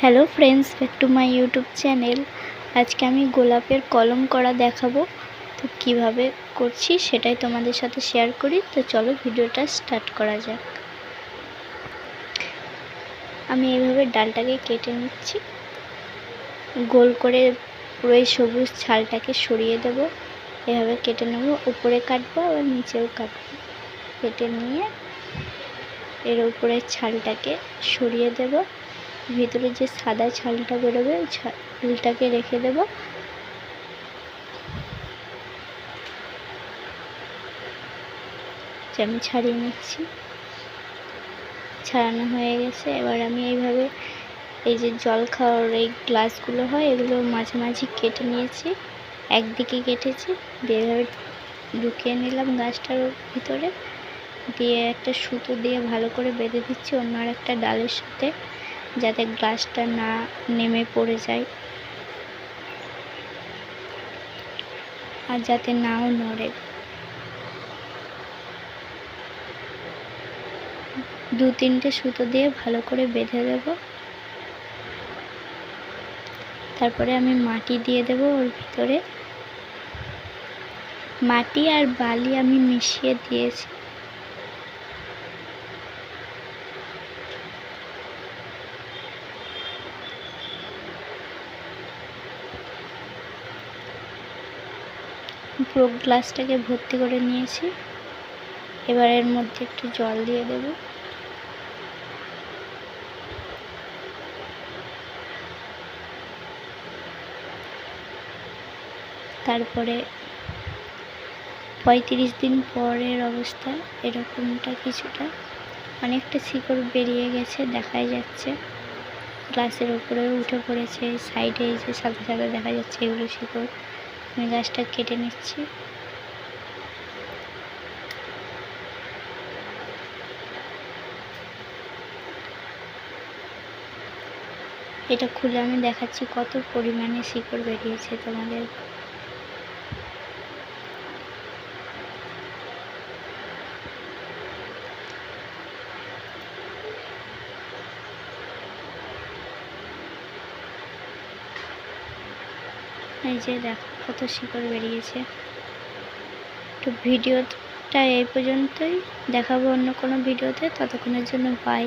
Hello friends back to my YouTube channel আজকে আমি গোলাপের কলম করা দেখাবো। তো কীভাবে করছি সেটাই তোমাদের সাথে শেয়ার করি। তো চলো ভিডিওটা স্টার্ট করা যাক। আমি এইভাবে ডালটাকে কেটে নিচ্ছি। গোল করে পুরো সবুজ ছালটাকে সরিয়ে দেব। এভাবে কেটে নেব। উপরে কাটবো আবার নিচেও কাটবো। কেটে নিয়ে এর উপরের ছালটাকে সরিয়ে দেব। ভিতরে যে সাদা ছালটা বেরোবে ছালটাকে রেখে দেব। আমি ছাড়িয়ে নিচ্ছি। ছাড়ানো হয়ে গেছে। এবার আমি এইভাবে এই যে জল খাওয়ার এই গ্লাসগুলো হয়, এগুলো মাঝামাঝি কেটে নিয়েছি। একদিকে কেটেছি, দিয়ে এভাবে ঢুকিয়ে নিলাম গাছটার ভিতরে। দিয়ে একটা সুতো দিয়ে ভালো করে বেঁধে দিচ্ছি, অন্য আর একটা ডালের সাথে। যাতে গ্লাসটা না নেমে পড়ে যায়। আর যাতে নাও নড়ে। দু তিনটে সুতো দিয়ে ভালো করে বেঁধে দেব। তারপরে আমি মাটি দিয়ে দেব ওর ভিতরে। মাটি আর বালি আমি মিশিয়ে দিয়েছি। পুরো গ্লাসটাকে ভর্তি করে নিয়েছি। এবার এর মধ্যে একটু জল দিয়ে দেব। তারপরে পঁয়ত্রিশ দিন পরের অবস্থা, এরকমটা কিছুটা। অনেকটা শিকড় বেরিয়ে গেছে, দেখাই যাচ্ছে। গ্লাসের উপরেও উঠে পড়েছে সাইডে এই যে সাদা সাদা দেখা যাচ্ছে এগুলো শিকড়। আমি গাছটা কেটে নিচ্ছি। এটা খুলে আমি দেখাচ্ছি কত পরিমাণে শিকড় বেরিয়েছে তোমাদের। এই যে দেখো, কত শিকড় বেরিয়েছে। তো ভিডিওটা এই পর্যন্তই। দেখাবো অন্য কোনো ভিডিওতে। ততক্ষণের জন্য বাই